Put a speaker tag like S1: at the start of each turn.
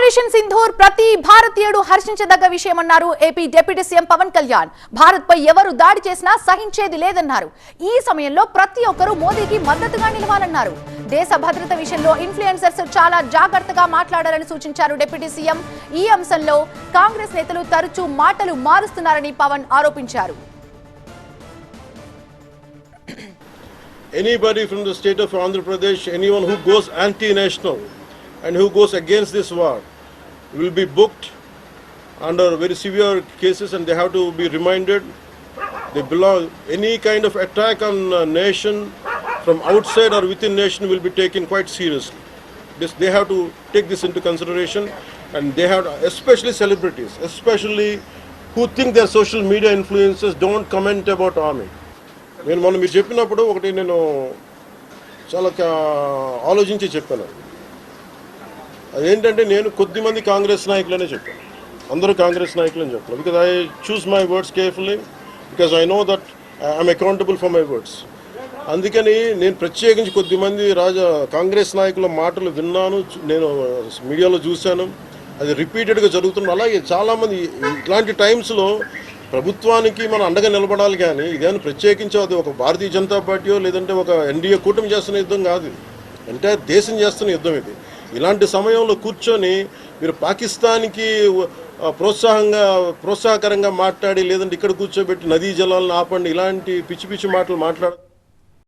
S1: Operation Sindoor ప్రతి భారతీయుడు హర్షించదగ్గ విషయమన్నారు AP deputy CM Pawan Kalyan. Bharat పై ఎవరు దాడి చేసినా సహించేది లేదన్నారు. ఈ సమయంలో ప్రతి ఒక్కరూ మోదీకి మద్దతుగా నిలవాలన్నారు. దేశ భద్రత విషయంలో ఇన్ఫ్లుయెన్సర్స్ చాలా జాగ్రత్తగా మాట్లాడాలని సూచించారు డిప్యూటీ సీఎం. ఈ అంశంలో కాంగ్రెస్ నేతలు తరచూ మాటలు మారుస్తున్నారని పవన్ ఆరోపించారు.
S2: Anybody from the state of Andhra Pradesh, anyone who goes anti-national and who goes against this war will be booked under very severe cases and they have to be reminded they belong any kind of attack on a nation from outside or within nation will be taken quite seriously this they have to take this into consideration and they have to, especially celebrities especially who think their social media influencers don't comment about army నేను మొన్న మీరు చెప్పినప్పుడు ఒకటి నేను చాలా ఆలోచించి చెప్పాను ఏంటంటే నేను కొద్దిమంది కాంగ్రెస్ నాయకులనే చెప్పాను. అందరూ కాంగ్రెస్ నాయకులని చెప్పాను because I choose my words carefully because I know that I'm accountable for my words అందుకని నేను ప్రత్యేకించి కొద్దిమంది రాజా కాంగ్రెస్ నాయకుల మాటలు విన్నాను నేను మీడియాలో చూశాను. అది రిపీటెడ్గా జరుగుతుంది అలాగే చాలామంది ఇట్లాంటి టైమ్స్లో ప్రభుత్వానికి మనం అండగా నిలబడాలి కానీ ఇదేమైనా ప్రత్యేకించి అది ఒక భారతీయ జనతా పార్టీయో లేదంటే ఒక ఎన్డీఏ కూటమి చేస్తున్న యుద్ధం కాదు అంటే దేశం చేస్తున్న యుద్ధం ఇది. ఇలాంటి సమయంలో కూర్చొని మీరు పాకిస్తాన్కి ప్రోత్సాహంగా ప్రోత్సాహకరంగా మాట్లాడి లేదంటే ఇక్కడ కూర్చోబెట్టి నదీ జలాలను ఆపండి ఇలాంటి పిచ్చి పిచ్చి మాటలు మాట్లాడ